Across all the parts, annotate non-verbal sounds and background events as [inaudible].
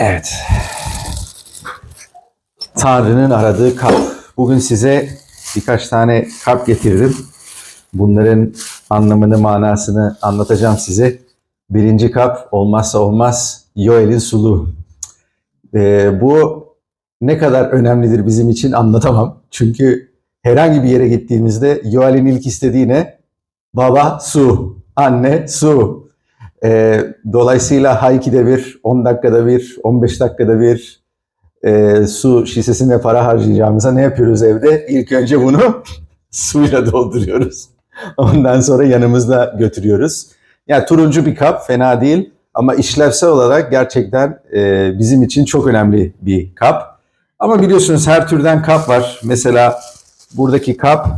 Evet. Tanrı'nın aradığı kap. Bugün size birkaç tane kap getirdim. Bunların anlamını, manasını anlatacağım size. Birinci kap olmazsa olmaz Yoel'in suluğu. Ee, bu ne kadar önemlidir bizim için anlatamam. Çünkü herhangi bir yere gittiğimizde Yoel'in ilk istediği ne? Baba su, anne su. Ee, dolayısıyla Hayki'de bir, 10 dakikada bir, 15 dakikada bir e, su şişesine para harcayacağımıza ne yapıyoruz evde? İlk önce bunu [laughs] suyla dolduruyoruz. Ondan sonra yanımızda götürüyoruz. Yani turuncu bir kap fena değil ama işlevsel olarak gerçekten e, bizim için çok önemli bir kap. Ama biliyorsunuz her türden kap var. Mesela buradaki kap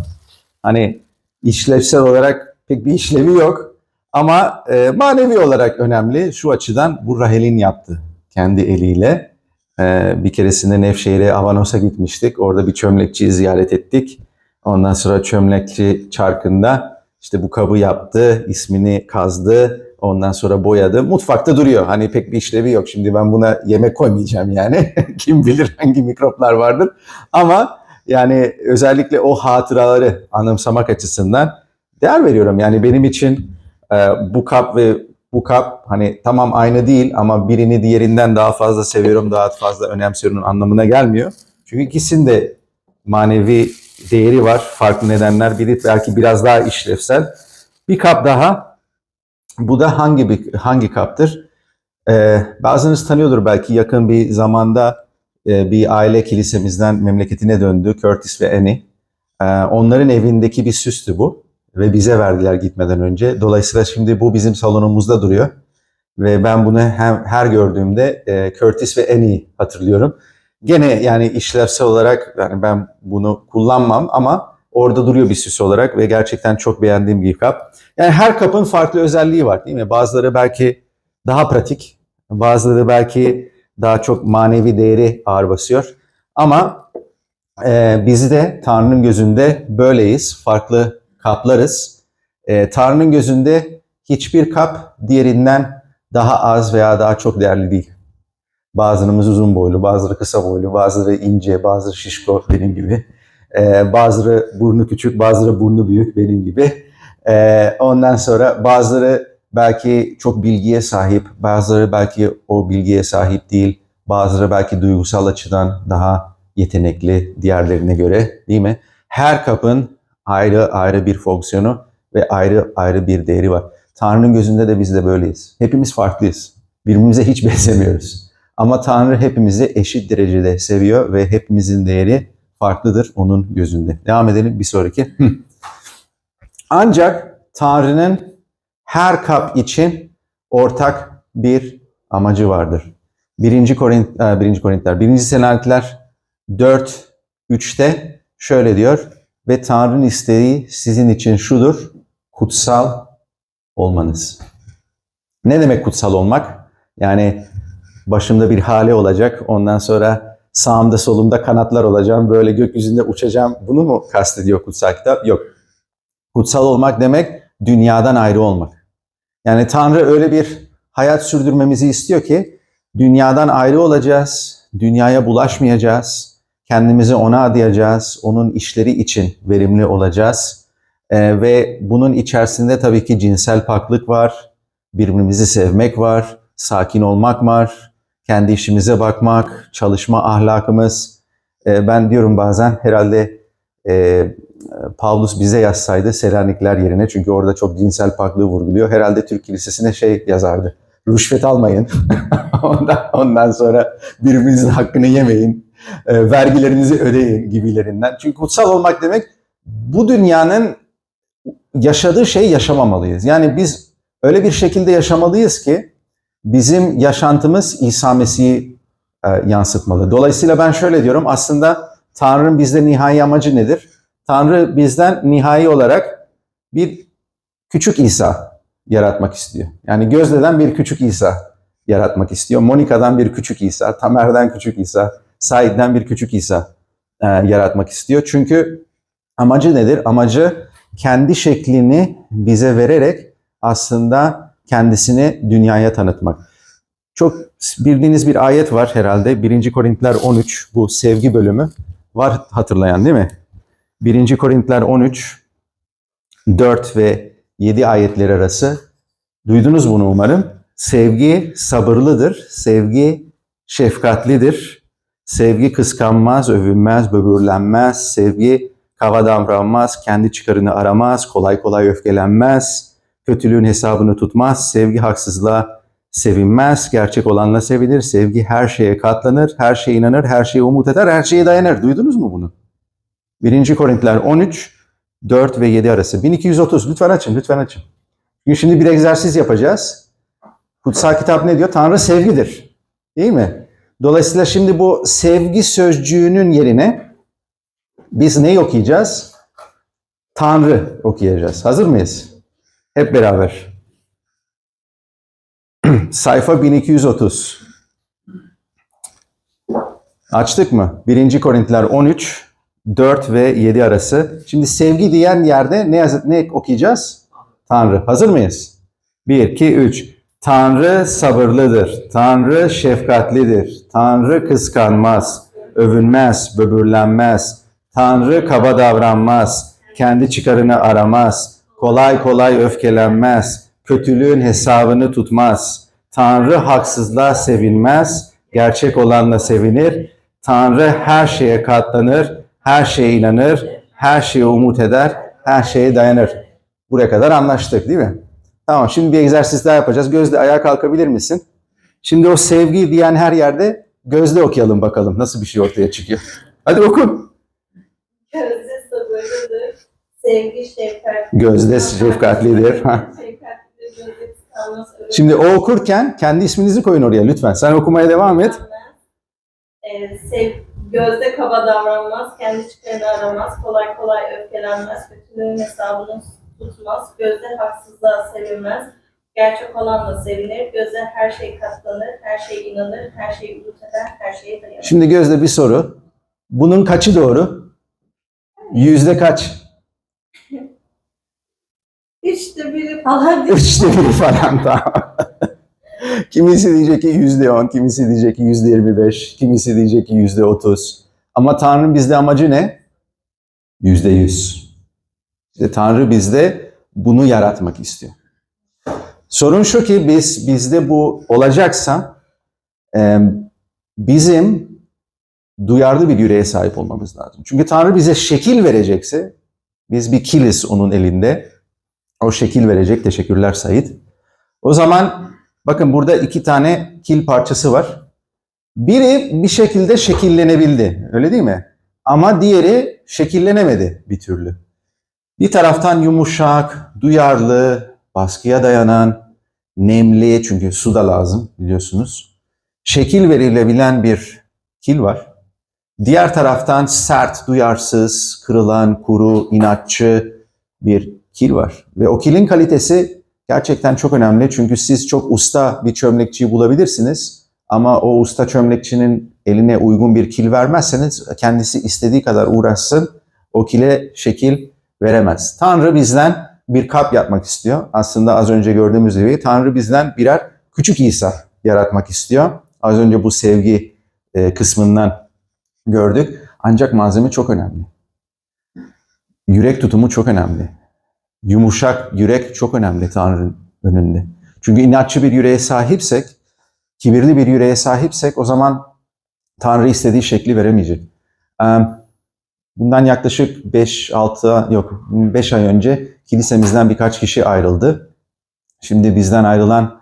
hani işlevsel olarak pek bir işlevi yok. Ama e, manevi olarak önemli. Şu açıdan bu Rahel'in yaptı kendi eliyle. E, bir keresinde Nevşehir'e Avanos'a gitmiştik. Orada bir çömlekçiyi ziyaret ettik. Ondan sonra çömlekçi çarkında işte bu kabı yaptı, ismini kazdı. Ondan sonra boyadı. Mutfakta duruyor. Hani pek bir işlevi yok. Şimdi ben buna yemek koymayacağım yani. [laughs] Kim bilir hangi mikroplar vardır. Ama yani özellikle o hatıraları anımsamak açısından değer veriyorum. Yani benim için bu kap ve bu kap hani tamam aynı değil ama birini diğerinden daha fazla seviyorum, daha fazla önemsiyorum anlamına gelmiyor. Çünkü ikisinin de manevi değeri var. Farklı nedenler. Biri belki biraz daha işlevsel. Bir kap daha. Bu da hangi bir hangi kaptır? Ee, bazınız tanıyordur belki yakın bir zamanda e, bir aile kilisemizden memleketine döndü. Curtis ve Annie. Ee, onların evindeki bir süstü bu ve bize verdiler gitmeden önce. Dolayısıyla şimdi bu bizim salonumuzda duruyor. Ve ben bunu hem, her gördüğümde e, Curtis ve Annie'yi hatırlıyorum. Gene yani işlevsel olarak yani ben bunu kullanmam ama orada duruyor bir süs olarak ve gerçekten çok beğendiğim bir kap. Yani her kapın farklı özelliği var değil mi? Bazıları belki daha pratik, bazıları belki daha çok manevi değeri ağır basıyor. Ama e, biz de Tanrı'nın gözünde böyleyiz, farklı kaplarız. E, Tanrı'nın gözünde hiçbir kap diğerinden daha az veya daha çok değerli değil. Bazılarımız uzun boylu, bazıları kısa boylu, bazıları ince, bazıları şişko benim gibi. Ee, bazıları burnu küçük, bazıları burnu büyük benim gibi. Ee, ondan sonra bazıları belki çok bilgiye sahip, bazıları belki o bilgiye sahip değil, bazıları belki duygusal açıdan daha yetenekli diğerlerine göre değil mi? Her kapın ayrı ayrı bir fonksiyonu ve ayrı ayrı bir değeri var. Tanrı'nın gözünde de biz de böyleyiz. Hepimiz farklıyız. Birbirimize hiç [laughs] benzemiyoruz. Ama Tanrı hepimizi eşit derecede seviyor ve hepimizin değeri farklıdır onun gözünde. Devam edelim bir sonraki. [laughs] Ancak Tanrı'nın her kap için ortak bir amacı vardır. 1. Korint, 1. Korintler, 1. Selanikler 4, 3'te şöyle diyor. Ve Tanrı'nın isteği sizin için şudur, kutsal olmanız. Ne demek kutsal olmak? Yani başımda bir hale olacak. Ondan sonra sağımda solumda kanatlar olacağım. Böyle gökyüzünde uçacağım. Bunu mu kastediyor kutsal kitap? Yok. Kutsal olmak demek dünyadan ayrı olmak. Yani Tanrı öyle bir hayat sürdürmemizi istiyor ki dünyadan ayrı olacağız. Dünyaya bulaşmayacağız. Kendimizi ona adayacağız. Onun işleri için verimli olacağız. Ee, ve bunun içerisinde tabii ki cinsel paklık var. Birbirimizi sevmek var. Sakin olmak var kendi işimize bakmak, çalışma ahlakımız. E, ben diyorum bazen herhalde e, Pavlus bize yazsaydı Selanikler yerine çünkü orada çok cinsel paklığı vurguluyor. Herhalde Türk Kilisesi'ne şey yazardı. Rüşvet almayın. [laughs] ondan, ondan sonra birbirinizin hakkını yemeyin. E, vergilerinizi ödeyin gibilerinden. Çünkü kutsal olmak demek bu dünyanın yaşadığı şeyi yaşamamalıyız. Yani biz öyle bir şekilde yaşamalıyız ki bizim yaşantımız İsa Mesih'i e, yansıtmalı. Dolayısıyla ben şöyle diyorum aslında Tanrı'nın bizde nihai amacı nedir? Tanrı bizden nihai olarak bir küçük İsa yaratmak istiyor. Yani Gözde'den bir küçük İsa yaratmak istiyor. Monika'dan bir küçük İsa, Tamer'den küçük İsa, Said'den bir küçük İsa e, yaratmak istiyor. Çünkü amacı nedir? Amacı kendi şeklini bize vererek aslında kendisini dünyaya tanıtmak. Çok bildiğiniz bir ayet var herhalde. 1. Korintiler 13 bu sevgi bölümü. Var hatırlayan değil mi? 1. Korintiler 13 4 ve 7 ayetler arası. Duydunuz bunu umarım. Sevgi sabırlıdır. Sevgi şefkatlidir. Sevgi kıskanmaz, övünmez, böbürlenmez. Sevgi kava davranmaz, kendi çıkarını aramaz, kolay kolay öfkelenmez, kötülüğün hesabını tutmaz. Sevgi haksızlığa sevinmez, gerçek olanla sevinir. Sevgi her şeye katlanır, her şeye inanır, her şeye umut eder, her şeye dayanır. Duydunuz mu bunu? 1. Korintiler 13, 4 ve 7 arası. 1230. Lütfen açın, lütfen açın. Şimdi bir egzersiz yapacağız. Kutsal kitap ne diyor? Tanrı sevgidir. Değil mi? Dolayısıyla şimdi bu sevgi sözcüğünün yerine biz ne okuyacağız? Tanrı okuyacağız. Hazır mıyız? Hep beraber. [clears throat] Sayfa 1230. Açtık mı? 1. Korintiler 13, 4 ve 7 arası. Şimdi sevgi diyen yerde ne, yaz- ne okuyacağız? Tanrı. Hazır mıyız? 1, 2, 3. Tanrı sabırlıdır. Tanrı şefkatlidir. Tanrı kıskanmaz, övünmez, böbürlenmez. Tanrı kaba davranmaz, kendi çıkarını aramaz. Kolay kolay öfkelenmez. Kötülüğün hesabını tutmaz. Tanrı haksızlığa sevinmez, gerçek olanla sevinir. Tanrı her şeye katlanır, her şeye inanır, her şeye umut eder, her şeye dayanır. Buraya kadar anlaştık değil mi? Tamam şimdi bir egzersiz daha yapacağız. Gözde ayağa kalkabilir misin? Şimdi o sevgi diyen her yerde gözde okuyalım bakalım nasıl bir şey ortaya çıkıyor. Hadi oku. Gözde sabırlıdır. Sevgi. Gözde şefkatlidir. Şefkatlidir. Gözde övünmez, Şimdi o okurken kendi isminizi koyun oraya lütfen. Sen okumaya devam et. Ee, sev, gözde kaba davranmaz. Kendi çıkarını aramaz. Kolay kolay öfkelenmez. Kötülüğün hesabını tutmaz. Gözde haksızlığa sevinmez. Gerçek olanla sevinir. Gözde her şey katlanır. Her şeye inanır. Her şeyi umut eder. Her şeye dayanır. Şimdi Gözde bir soru. Bunun kaçı doğru? Yüzde kaç? [laughs] Üçte biri falan. [laughs] Üçte biri falan tamam. [laughs] kimisi diyecek ki yüzde on, kimisi diyecek ki yüzde yirmi beş, kimisi diyecek ki yüzde otuz. Ama Tanrı'nın bizde amacı ne? Yüzde yüz. İşte Tanrı bizde bunu yaratmak istiyor. Sorun şu ki biz bizde bu olacaksa bizim duyarlı bir yüreğe sahip olmamız lazım. Çünkü Tanrı bize şekil verecekse biz bir kiliz onun elinde. O şekil verecek. Teşekkürler Sayit. O zaman bakın burada iki tane kil parçası var. Biri bir şekilde şekillenebildi. Öyle değil mi? Ama diğeri şekillenemedi bir türlü. Bir taraftan yumuşak, duyarlı, baskıya dayanan, nemli çünkü su da lazım biliyorsunuz. Şekil verilebilen bir kil var. Diğer taraftan sert, duyarsız, kırılan, kuru, inatçı bir kil var. Ve o kilin kalitesi gerçekten çok önemli. Çünkü siz çok usta bir çömlekçiyi bulabilirsiniz. Ama o usta çömlekçinin eline uygun bir kil vermezseniz kendisi istediği kadar uğraşsın o kile şekil veremez. Tanrı bizden bir kap yapmak istiyor. Aslında az önce gördüğümüz gibi Tanrı bizden birer küçük İsa yaratmak istiyor. Az önce bu sevgi e, kısmından gördük. Ancak malzeme çok önemli. Yürek tutumu çok önemli. Yumuşak yürek çok önemli Tanrı'nın önünde. Çünkü inatçı bir yüreğe sahipsek, kibirli bir yüreğe sahipsek o zaman Tanrı istediği şekli veremeyecek. Bundan yaklaşık 5-6 yok 5 ay önce kilisemizden birkaç kişi ayrıldı. Şimdi bizden ayrılan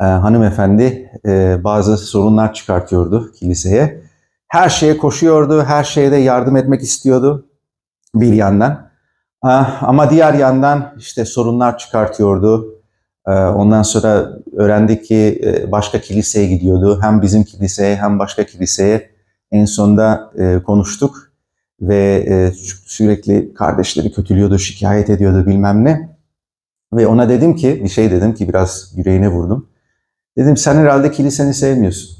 e, hanımefendi e, bazı sorunlar çıkartıyordu kiliseye. Her şeye koşuyordu, her şeyde yardım etmek istiyordu bir yandan. Ah, Ama diğer yandan işte sorunlar çıkartıyordu. Ee, Ondan sonra öğrendik ki e, başka kiliseye gidiyordu. Hem bizim kiliseye hem başka kiliseye. En sonunda e, konuştuk ve e, sürekli kardeşleri kötülüyordu, şikayet ediyordu bilmem ne. Ve ona dedim ki, bir şey dedim ki biraz yüreğine vurdum. Dedim sen herhalde kiliseni sevmiyorsun.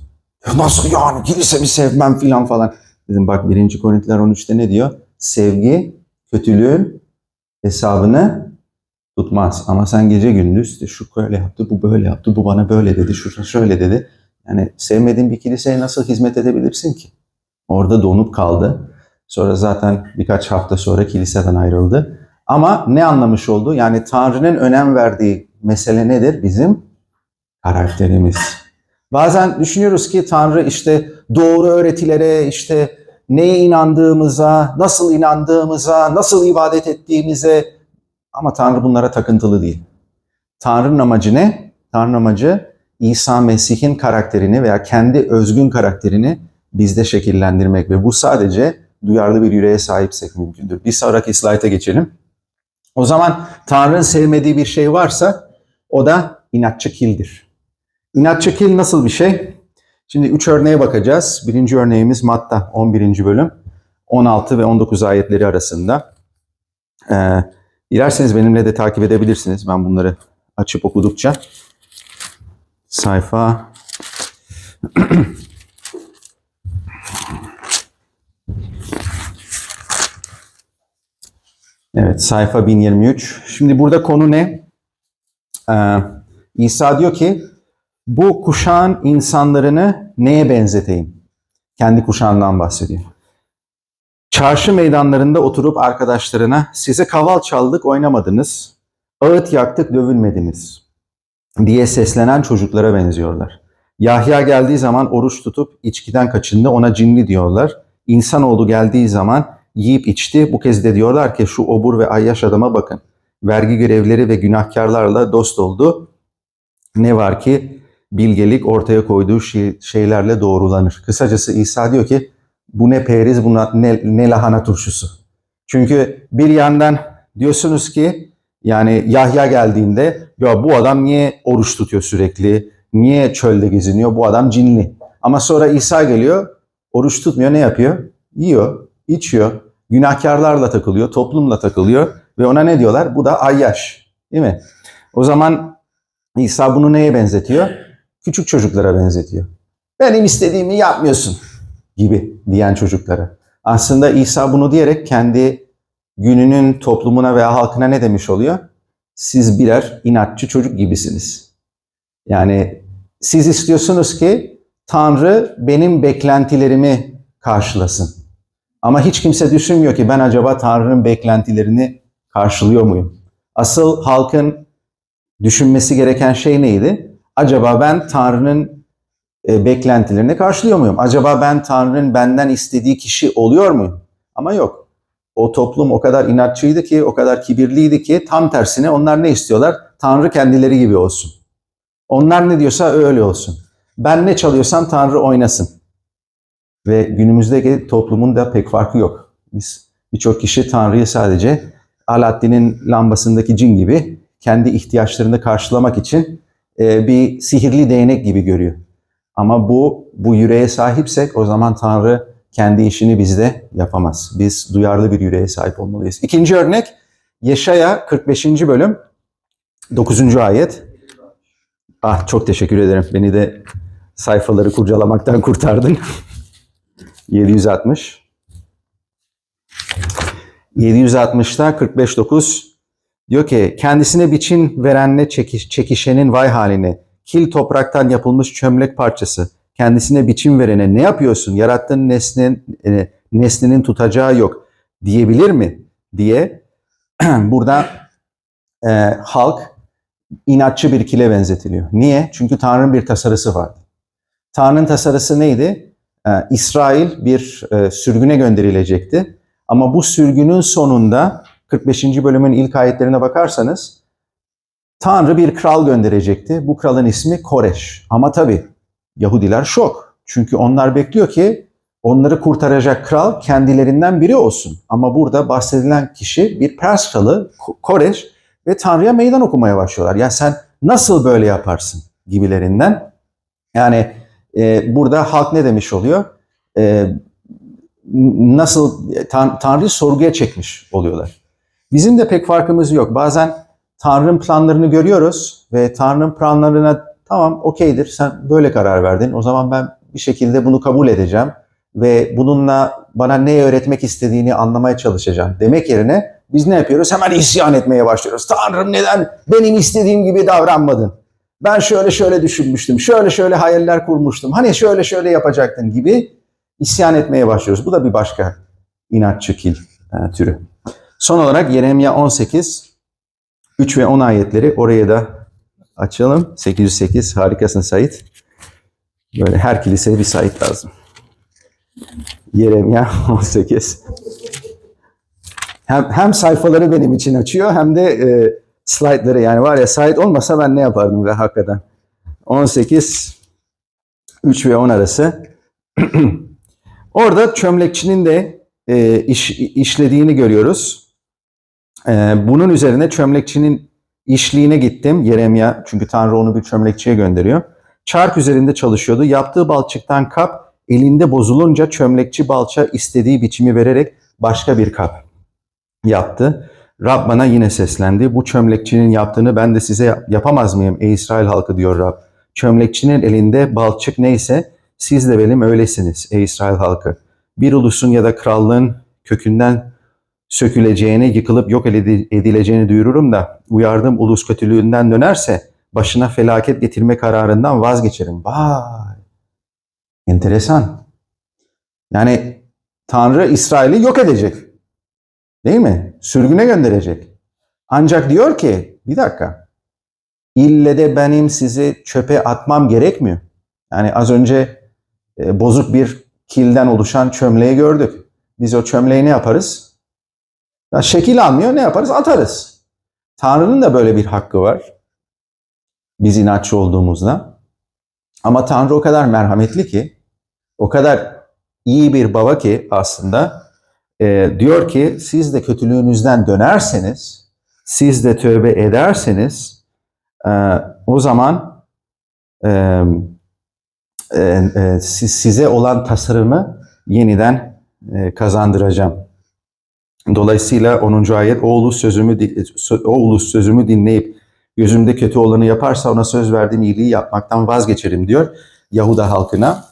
Nasıl yani kilisemi sevmem filan falan. Dedim bak 1. Korintiler 13'te ne diyor? Sevgi kötülüğün hesabını tutmaz. Ama sen gece gündüz işte şu böyle yaptı, bu böyle yaptı, bu bana böyle dedi, şu şöyle dedi. Yani sevmediğin bir kiliseye nasıl hizmet edebilirsin ki? Orada donup kaldı. Sonra zaten birkaç hafta sonra kiliseden ayrıldı. Ama ne anlamış oldu? Yani Tanrı'nın önem verdiği mesele nedir? Bizim karakterimiz. Bazen düşünüyoruz ki Tanrı işte doğru öğretilere, işte neye inandığımıza, nasıl inandığımıza, nasıl ibadet ettiğimize ama Tanrı bunlara takıntılı değil. Tanrı'nın amacı ne? Tanrı'nın amacı İsa Mesih'in karakterini veya kendi özgün karakterini bizde şekillendirmek ve bu sadece duyarlı bir yüreğe sahipsek mümkündür. Bir sonraki slayta geçelim. O zaman Tanrı'nın sevmediği bir şey varsa o da inatçı kildir. İnatçı kil nasıl bir şey? Şimdi üç örneğe bakacağız. Birinci örneğimiz Matta 11. bölüm 16 ve 19 ayetleri arasında. Ee, dilerseniz benimle de takip edebilirsiniz. Ben bunları açıp okudukça. Sayfa [clears throat] Evet, sayfa 1023. Şimdi burada konu ne? Ee, İsa diyor ki, bu kuşağın insanlarını neye benzeteyim? Kendi kuşağından bahsediyor. Çarşı meydanlarında oturup arkadaşlarına size kaval çaldık oynamadınız, ağıt yaktık dövülmediniz diye seslenen çocuklara benziyorlar. Yahya geldiği zaman oruç tutup içkiden kaçındı ona cinli diyorlar. İnsanoğlu geldiği zaman yiyip içti. Bu kez de diyorlar ki şu obur ve ayyaş adama bakın. Vergi görevleri ve günahkarlarla dost oldu. Ne var ki bilgelik ortaya koyduğu şey- şeylerle doğrulanır. Kısacası İsa diyor ki bu ne periz bu ne, ne lahana turşusu. Çünkü bir yandan diyorsunuz ki yani Yahya geldiğinde ya bu adam niye oruç tutuyor sürekli? Niye çölde geziniyor? Bu adam cinli. Ama sonra İsa geliyor, oruç tutmuyor, ne yapıyor? Yiyor, içiyor, günahkarlarla takılıyor, toplumla takılıyor ve ona ne diyorlar? Bu da ayyaş. Değil mi? O zaman İsa bunu neye benzetiyor? Küçük çocuklara benzetiyor. Benim istediğimi yapmıyorsun gibi diyen çocuklara. Aslında İsa bunu diyerek kendi gününün toplumuna veya halkına ne demiş oluyor? Siz birer inatçı çocuk gibisiniz. Yani siz istiyorsunuz ki Tanrı benim beklentilerimi karşılasın. Ama hiç kimse düşünmüyor ki ben acaba Tanrı'nın beklentilerini karşılıyor muyum? Asıl halkın düşünmesi gereken şey neydi? Acaba ben Tanrı'nın e, beklentilerini karşılıyor muyum? Acaba ben Tanrı'nın benden istediği kişi oluyor muyum? Ama yok. O toplum o kadar inatçıydı ki, o kadar kibirliydi ki tam tersine onlar ne istiyorlar? Tanrı kendileri gibi olsun. Onlar ne diyorsa öyle olsun. Ben ne çalıyorsam Tanrı oynasın. Ve günümüzdeki toplumun da pek farkı yok. Biz birçok kişi Tanrı'yı sadece Alaaddin'in lambasındaki cin gibi kendi ihtiyaçlarını karşılamak için e, bir sihirli değnek gibi görüyor. Ama bu bu yüreğe sahipsek o zaman Tanrı kendi işini bizde yapamaz. Biz duyarlı bir yüreğe sahip olmalıyız. İkinci örnek Yeşaya 45. bölüm 9. ayet. Ah çok teşekkür ederim. Beni de sayfaları kurcalamaktan kurtardın. [laughs] 760. 760'ta 45.9 diyor ki kendisine biçin verenle çekiş, çekişenin vay haline kil topraktan yapılmış çömlek parçası kendisine biçim verene ne yapıyorsun yarattığın nesnenin, e, nesnenin tutacağı yok diyebilir mi diye [clears throat] burada e, halk inatçı bir kile benzetiliyor. Niye? Çünkü Tanrı'nın bir tasarısı vardı. Tanrı'nın tasarısı neydi? Ee, İsrail bir e, sürgüne gönderilecekti. Ama bu sürgünün sonunda 45. bölümün ilk ayetlerine bakarsanız Tanrı bir kral gönderecekti. Bu kralın ismi Koreş. Ama tabii Yahudiler şok. Çünkü onlar bekliyor ki onları kurtaracak kral kendilerinden biri olsun. Ama burada bahsedilen kişi bir Pers kralı Ko- Koreş ve Tanrı'ya meydan okumaya başlıyorlar. Ya sen nasıl böyle yaparsın gibilerinden. Yani e, burada halk ne demiş oluyor? E, nasıl Tan- Tanrı'yı sorguya çekmiş oluyorlar. Bizim de pek farkımız yok. Bazen Tanrı'nın planlarını görüyoruz ve Tanrı'nın planlarına tamam okeydir sen böyle karar verdin. O zaman ben bir şekilde bunu kabul edeceğim ve bununla bana ne öğretmek istediğini anlamaya çalışacağım demek yerine biz ne yapıyoruz? Hemen isyan etmeye başlıyoruz. Tanrım neden benim istediğim gibi davranmadın? Ben şöyle şöyle düşünmüştüm, şöyle şöyle hayaller kurmuştum, hani şöyle şöyle yapacaktın gibi isyan etmeye başlıyoruz. Bu da bir başka inatçı kil e, türü. Son olarak Yeremya 18, 3 ve 10 ayetleri oraya da açalım. 808 harikasın Sait. Böyle her kiliseye bir Sait lazım. Yeremya 18. [laughs] Hem, hem sayfaları benim için açıyor hem de e, slaytları yani var ya Sait olmasa ben ne yapardım ve hakikaten. 18 3 ve 10 arası. [clears throat] Orada çömlekçinin de e, iş, işlediğini görüyoruz. E, bunun üzerine çömlekçinin işliğine gittim. Yeremya çünkü Tanrı onu bir çömlekçiye gönderiyor. Çark üzerinde çalışıyordu. Yaptığı balçıktan kap elinde bozulunca çömlekçi balça istediği biçimi vererek başka bir kap yaptı. Rab bana yine seslendi. Bu çömlekçinin yaptığını ben de size yap- yapamaz mıyım ey İsrail halkı diyor Rab. Çömlekçinin elinde balçık neyse siz de benim öylesiniz ey İsrail halkı. Bir ulusun ya da krallığın kökünden söküleceğini, yıkılıp yok edil- edileceğini duyururum da uyardığım ulus kötülüğünden dönerse başına felaket getirme kararından vazgeçerim. Vay! Enteresan. Yani Tanrı İsrail'i yok edecek. Değil mi? Sürgüne gönderecek. Ancak diyor ki bir dakika. İlle de benim sizi çöpe atmam gerekmiyor. Yani az önce e, bozuk bir kilden oluşan çömleği gördük. Biz o çömleği ne yaparız? Ya şekil almıyor ne yaparız? Atarız. Tanrı'nın da böyle bir hakkı var. Biz inatçı olduğumuzda. Ama Tanrı o kadar merhametli ki, o kadar iyi bir baba ki aslında e, diyor ki siz de kötülüğünüzden dönerseniz, siz de tövbe ederseniz e, o zaman e, e, e, siz- size olan tasarımı yeniden e, kazandıracağım. Dolayısıyla 10. ayet o sözümü o sözümü dinleyip gözümde kötü olanı yaparsa ona söz verdiğim iyiliği yapmaktan vazgeçerim diyor Yahuda halkına.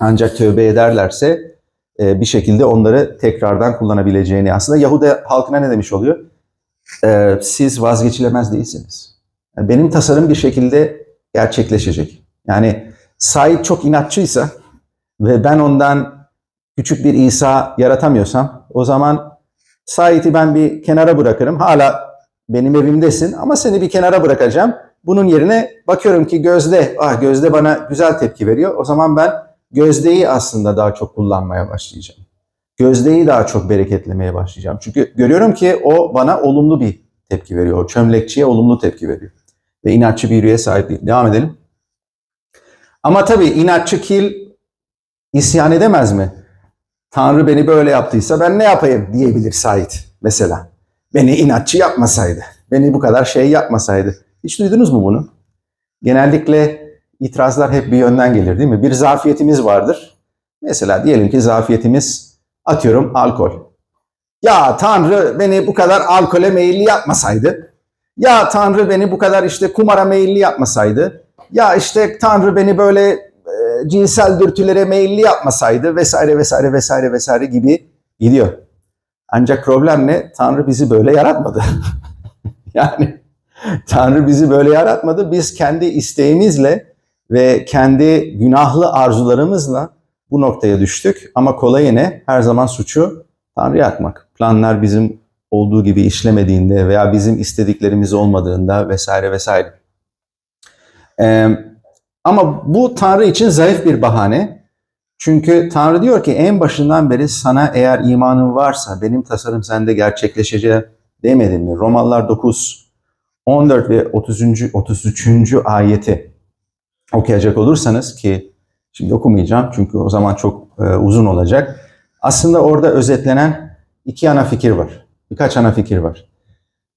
Ancak tövbe ederlerse e, bir şekilde onları tekrardan kullanabileceğini aslında Yahuda halkına ne demiş oluyor? E, siz vazgeçilemez değilsiniz. Benim tasarım bir şekilde gerçekleşecek. Yani Said çok inatçıysa ve ben ondan küçük bir İsa yaratamıyorsam o zaman Said'i ben bir kenara bırakırım. Hala benim evimdesin ama seni bir kenara bırakacağım. Bunun yerine bakıyorum ki Gözde, ah Gözde bana güzel tepki veriyor. O zaman ben Gözde'yi aslında daha çok kullanmaya başlayacağım. Gözde'yi daha çok bereketlemeye başlayacağım. Çünkü görüyorum ki o bana olumlu bir tepki veriyor. O çömlekçiye olumlu tepki veriyor. Ve inatçı bir üye sahip değil. Devam edelim. Ama tabii inatçı kil isyan edemez mi? Tanrı beni böyle yaptıysa ben ne yapayım diyebilir Said mesela. Beni inatçı yapmasaydı, beni bu kadar şey yapmasaydı. Hiç duydunuz mu bunu? Genellikle itirazlar hep bir yönden gelir değil mi? Bir zafiyetimiz vardır. Mesela diyelim ki zafiyetimiz atıyorum alkol. Ya Tanrı beni bu kadar alkole meyilli yapmasaydı. Ya Tanrı beni bu kadar işte kumara meyilli yapmasaydı. Ya işte Tanrı beni böyle e, cinsel dürtülere meyilli yapmasaydı vesaire vesaire vesaire vesaire gibi gidiyor. Ancak problem ne? Tanrı bizi böyle yaratmadı. [laughs] yani Tanrı bizi böyle yaratmadı. Biz kendi isteğimizle ve kendi günahlı arzularımızla bu noktaya düştük. Ama kolayı ne? Her zaman suçu Tanrı'ya atmak. Planlar bizim olduğu gibi işlemediğinde veya bizim istediklerimiz olmadığında vesaire vesaire. Ee, ama bu Tanrı için zayıf bir bahane. Çünkü Tanrı diyor ki en başından beri sana eğer imanın varsa benim tasarım sende gerçekleşeceği demedim mi? Romalılar 9, 14 ve 30. 33. ayeti okuyacak olursanız ki şimdi okumayacağım çünkü o zaman çok e, uzun olacak. Aslında orada özetlenen iki ana fikir var. Birkaç ana fikir var.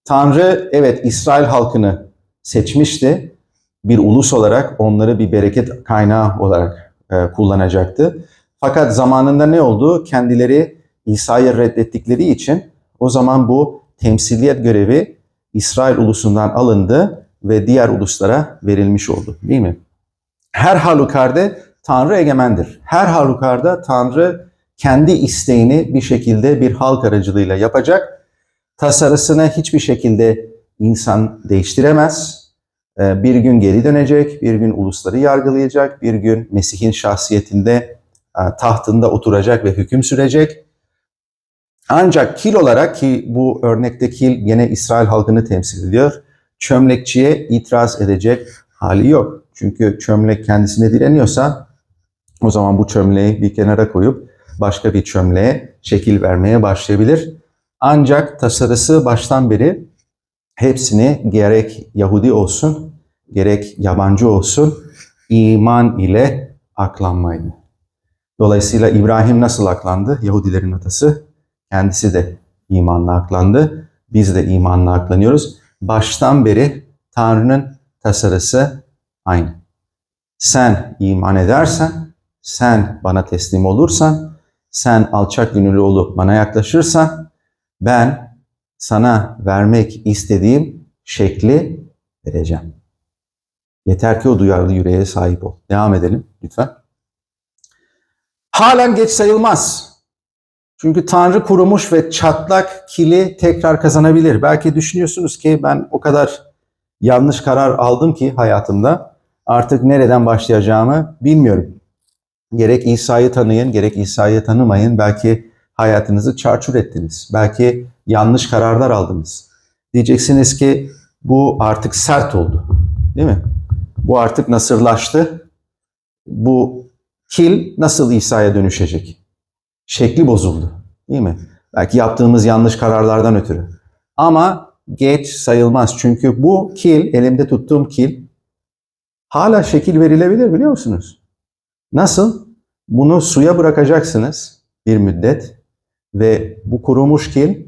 Tanrı evet İsrail halkını seçmişti. Bir ulus olarak onları bir bereket kaynağı olarak e, kullanacaktı. Fakat zamanında ne oldu? Kendileri İsa'yı reddettikleri için o zaman bu temsiliyet görevi İsrail ulusundan alındı ve diğer uluslara verilmiş oldu. Değil mi? Her halükarda Tanrı egemendir. Her halükarda Tanrı kendi isteğini bir şekilde bir halk aracılığıyla yapacak. Tasarısını hiçbir şekilde insan değiştiremez. Ee, Bir gün geri dönecek, bir gün ulusları yargılayacak, bir gün Mesih'in şahsiyetinde e, tahtında oturacak ve hüküm sürecek. Ancak kil olarak ki bu örnekte kil yine İsrail halkını temsil ediyor. Çömlekçiye itiraz edecek hali yok. Çünkü çömlek kendisine direniyorsa o zaman bu çömleği bir kenara koyup başka bir çömleğe şekil vermeye başlayabilir. Ancak tasarısı baştan beri hepsini gerek Yahudi olsun gerek yabancı olsun iman ile aklanmaydı. Dolayısıyla İbrahim nasıl aklandı? Yahudilerin atası. Kendisi de imanla aklandı. Biz de imanla aklanıyoruz. Baştan beri Tanrı'nın tasarısı aynı. Sen iman edersen, sen bana teslim olursan, sen alçak gönüllü olup bana yaklaşırsan, ben sana vermek istediğim şekli vereceğim. Yeter ki o duyarlı yüreğe sahip ol. Devam edelim lütfen. Halen geç sayılmaz. Çünkü Tanrı kurumuş ve çatlak kili tekrar kazanabilir. Belki düşünüyorsunuz ki ben o kadar yanlış karar aldım ki hayatımda artık nereden başlayacağımı bilmiyorum. Gerek İsa'yı tanıyın, gerek İsa'yı tanımayın. Belki hayatınızı çarçur ettiniz. Belki yanlış kararlar aldınız. Diyeceksiniz ki bu artık sert oldu. Değil mi? Bu artık nasırlaştı. Bu kil nasıl İsa'ya dönüşecek? Şekli bozuldu. Değil mi? Belki yaptığımız yanlış kararlardan ötürü. Ama geç sayılmaz. Çünkü bu kil, elimde tuttuğum kil hala şekil verilebilir biliyor musunuz? Nasıl? Bunu suya bırakacaksınız bir müddet ve bu kurumuş kil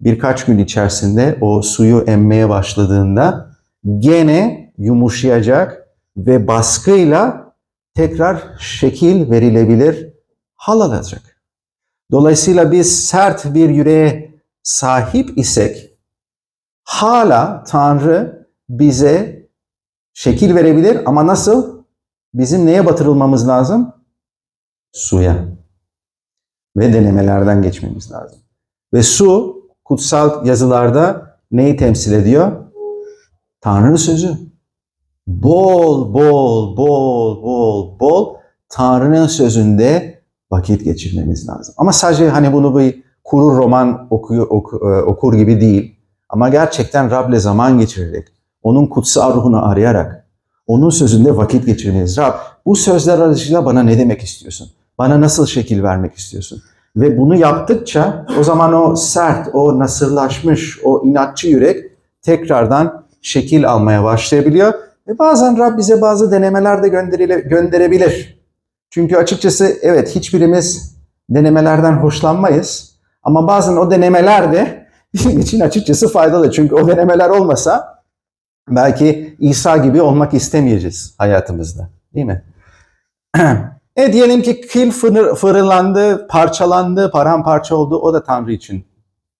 birkaç gün içerisinde o suyu emmeye başladığında gene yumuşayacak ve baskıyla tekrar şekil verilebilir hal alacak. Dolayısıyla biz sert bir yüreğe sahip isek hala Tanrı bize şekil verebilir ama nasıl? Bizim neye batırılmamız lazım? Suya. Ve denemelerden geçmemiz lazım. Ve su kutsal yazılarda neyi temsil ediyor? Tanrı'nın sözü. Bol bol bol bol bol Tanrı'nın sözünde vakit geçirmemiz lazım. Ama sadece hani bunu bir kuru roman okuyor, oku- e, okur gibi değil. Ama gerçekten Rab'le zaman geçirerek, onun kutsal ruhunu arayarak, onun sözünde vakit geçirmeniz. Rab bu sözler aracılığıyla bana ne demek istiyorsun? Bana nasıl şekil vermek istiyorsun? Ve bunu yaptıkça o zaman o sert, o nasırlaşmış, o inatçı yürek tekrardan şekil almaya başlayabiliyor. Ve bazen Rab bize bazı denemeler de gönderebilir. Çünkü açıkçası evet hiçbirimiz denemelerden hoşlanmayız. Ama bazen o denemeler de [laughs] bizim için açıkçası faydalı. Çünkü o denemeler olmasa belki İsa gibi olmak istemeyeceğiz hayatımızda. Değil mi? [clears throat] e diyelim ki kil fırı- fırınlandı, parçalandı, paramparça oldu. O da Tanrı için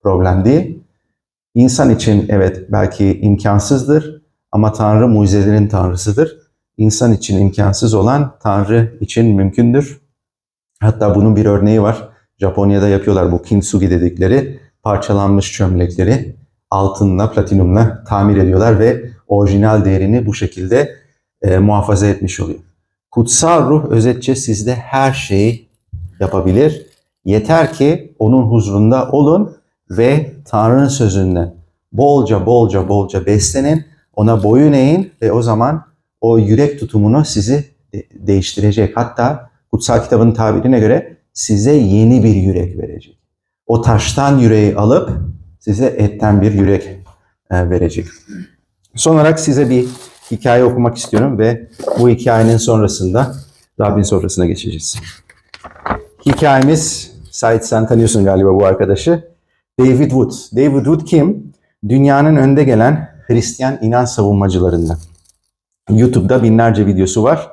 problem değil. İnsan için evet belki imkansızdır ama Tanrı mucizelerin Tanrısıdır. İnsan için imkansız olan Tanrı için mümkündür. Hatta bunun bir örneği var. Japonya'da yapıyorlar bu kintsugi dedikleri parçalanmış çömlekleri altınla, platinumla tamir ediyorlar ve orijinal değerini bu şekilde e, muhafaza etmiş oluyor. Kutsal ruh özetçe sizde her şeyi yapabilir. Yeter ki onun huzurunda olun ve Tanrı'nın sözünden bolca bolca bolca beslenin, ona boyun eğin ve o zaman o yürek tutumunu sizi de- değiştirecek. Hatta kutsal kitabın tabirine göre size yeni bir yürek verecek. O taştan yüreği alıp size etten bir yürek e, verecek. Son olarak size bir hikaye okumak istiyorum ve bu hikayenin sonrasında Rabbin sonrasına geçeceğiz. Hikayemiz, Said sen tanıyorsun galiba bu arkadaşı. David Wood. David Wood kim? Dünyanın önde gelen Hristiyan inanç savunmacılarından. YouTube'da binlerce videosu var.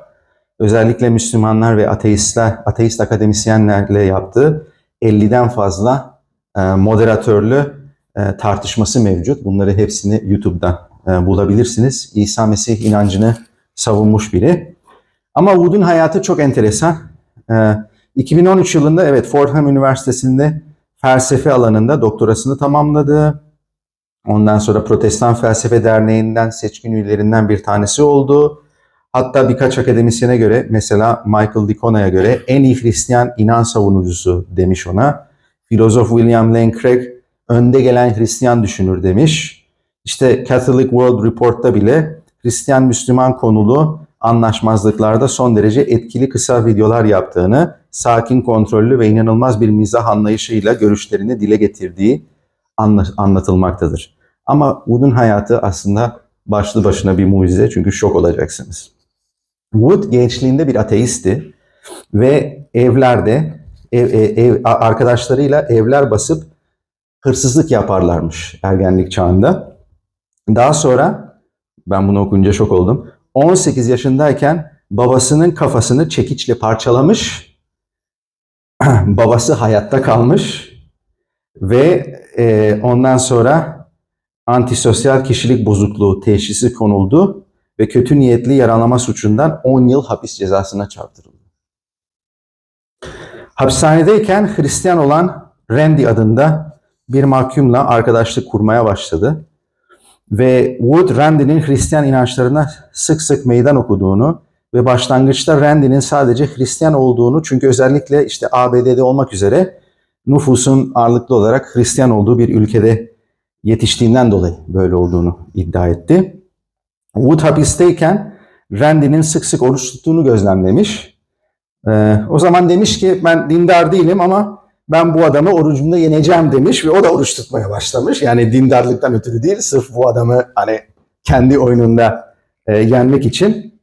Özellikle Müslümanlar ve ateistler, ateist akademisyenlerle yaptığı 50'den fazla e, moderatörlü tartışması mevcut. Bunları hepsini YouTube'dan e, bulabilirsiniz. İsa Mesih inancını savunmuş biri. Ama Wood'un hayatı çok enteresan. E, 2013 yılında evet Fordham Üniversitesi'nde felsefe alanında doktorasını tamamladı. Ondan sonra Protestan Felsefe Derneği'nden seçkin üyelerinden bir tanesi oldu. Hatta birkaç akademisyene göre mesela Michael Dicona'ya göre en iyi Hristiyan inan savunucusu demiş ona. Filozof William Lane Craig önde gelen Hristiyan düşünür demiş. İşte Catholic World Report'ta bile Hristiyan-Müslüman konulu anlaşmazlıklarda son derece etkili kısa videolar yaptığını, sakin, kontrollü ve inanılmaz bir mizah anlayışıyla görüşlerini dile getirdiği anla- anlatılmaktadır. Ama Wood'un hayatı aslında başlı başına bir mucize çünkü şok olacaksınız. Wood gençliğinde bir ateistti ve evlerde ev, ev- ev- arkadaşlarıyla evler basıp hırsızlık yaparlarmış ergenlik çağında. Daha sonra ben bunu okuyunca şok oldum. 18 yaşındayken babasının kafasını çekiçle parçalamış. [clears throat] Babası hayatta kalmış ve e, ondan sonra antisosyal kişilik bozukluğu teşhisi konuldu ve kötü niyetli yaralama suçundan 10 yıl hapis cezasına çarptırıldı. Hapishanedeyken Hristiyan olan Randy adında bir mahkumla arkadaşlık kurmaya başladı. Ve Wood, Randy'nin Hristiyan inançlarına sık sık meydan okuduğunu ve başlangıçta Randy'nin sadece Hristiyan olduğunu çünkü özellikle işte ABD'de olmak üzere nüfusun ağırlıklı olarak Hristiyan olduğu bir ülkede yetiştiğinden dolayı böyle olduğunu iddia etti. Wood hapisteyken Randy'nin sık sık oruç tuttuğunu gözlemlemiş. Ee, o zaman demiş ki ben dindar değilim ama ben bu adamı orucumda yeneceğim demiş ve o da oruç tutmaya başlamış. Yani dindarlıktan ötürü değil sırf bu adamı hani kendi oyununda e, yenmek için.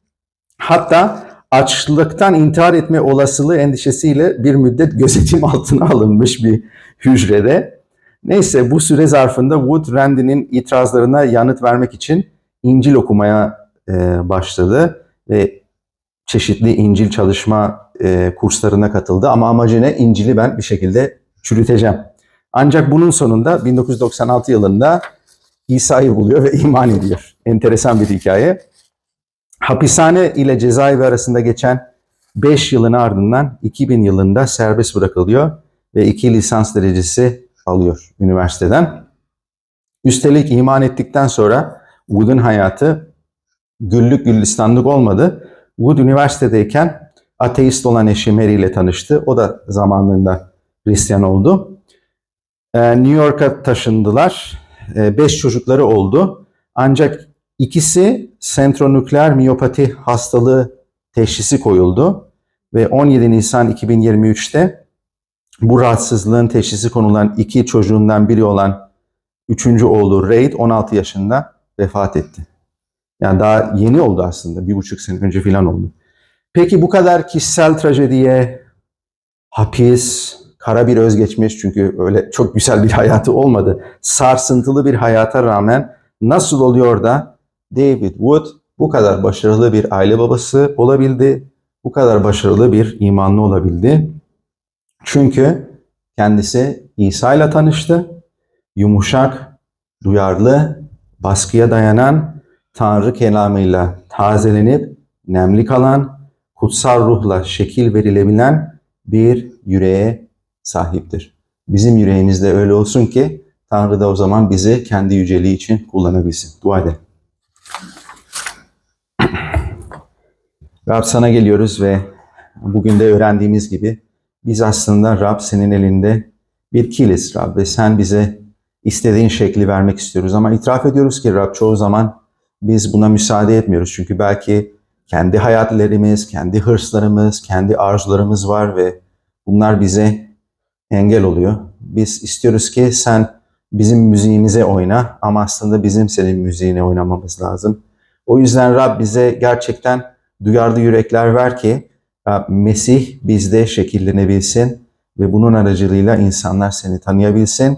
Hatta açlıktan intihar etme olasılığı endişesiyle bir müddet gözetim altına alınmış bir hücrede. Neyse bu süre zarfında Wood Randy'nin itirazlarına yanıt vermek için İncil okumaya e, başladı ve çeşitli İncil çalışma e, kurslarına katıldı. Ama amacı ne? İncil'i ben bir şekilde çürüteceğim. Ancak bunun sonunda 1996 yılında İsa'yı buluyor ve iman ediyor. Enteresan bir hikaye. Hapishane ile cezaevi arasında geçen 5 yılın ardından 2000 yılında serbest bırakılıyor ve 2 lisans derecesi alıyor üniversiteden. Üstelik iman ettikten sonra Wood'un hayatı güllük gülistanlık olmadı. Wood üniversitedeyken ateist olan eşi Mary ile tanıştı. O da zamanında Hristiyan oldu. Ee, New York'a taşındılar. Ee, beş çocukları oldu. Ancak ikisi sentronükleer miyopati hastalığı teşhisi koyuldu. Ve 17 Nisan 2023'te bu rahatsızlığın teşhisi konulan iki çocuğundan biri olan üçüncü oğlu Reid 16 yaşında vefat etti. Yani daha yeni oldu aslında. Bir buçuk sene önce falan oldu. Peki bu kadar kişisel trajediye, hapis, kara bir özgeçmiş çünkü öyle çok güzel bir [laughs] hayatı olmadı. Sarsıntılı bir hayata rağmen nasıl oluyor da David Wood bu kadar başarılı bir aile babası olabildi, bu kadar başarılı bir imanlı olabildi? Çünkü kendisi İsa ile tanıştı. Yumuşak, duyarlı, baskıya dayanan, Tanrı kelamıyla tazelenip nemli kalan, kutsal ruhla şekil verilebilen bir yüreğe sahiptir. Bizim yüreğimizde öyle olsun ki Tanrı da o zaman bizi kendi yüceliği için kullanabilsin. Dua edelim. [clears throat] Rab sana geliyoruz ve bugün de öğrendiğimiz gibi biz aslında Rab senin elinde bir kiliz Rab ve sen bize istediğin şekli vermek istiyoruz. Ama itiraf ediyoruz ki Rab çoğu zaman biz buna müsaade etmiyoruz. Çünkü belki kendi hayatlarımız, kendi hırslarımız, kendi arzularımız var ve bunlar bize engel oluyor. Biz istiyoruz ki sen bizim müziğimize oyna ama aslında bizim senin müziğine oynamamız lazım. O yüzden Rab bize gerçekten duyarlı yürekler ver ki Rab, Mesih bizde şekillenebilsin ve bunun aracılığıyla insanlar seni tanıyabilsin.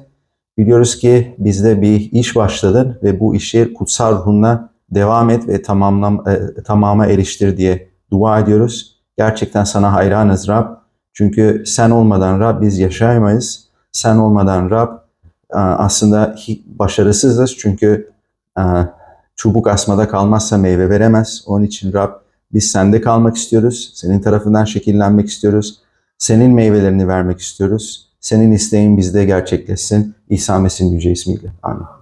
Biliyoruz ki bizde bir iş başladın ve bu işi kutsal ruhunla devam et ve tamamlam, e, tamama eriştir diye dua ediyoruz. Gerçekten sana hayranız Rab. Çünkü sen olmadan Rab biz yaşayamayız. Sen olmadan Rab e, aslında başarısızız. Çünkü e, çubuk asmada kalmazsa meyve veremez. Onun için Rab biz sende kalmak istiyoruz. Senin tarafından şekillenmek istiyoruz. Senin meyvelerini vermek istiyoruz. Senin isteğin bizde gerçekleşsin. İsa Mesih'in yüce ismiyle. Amin.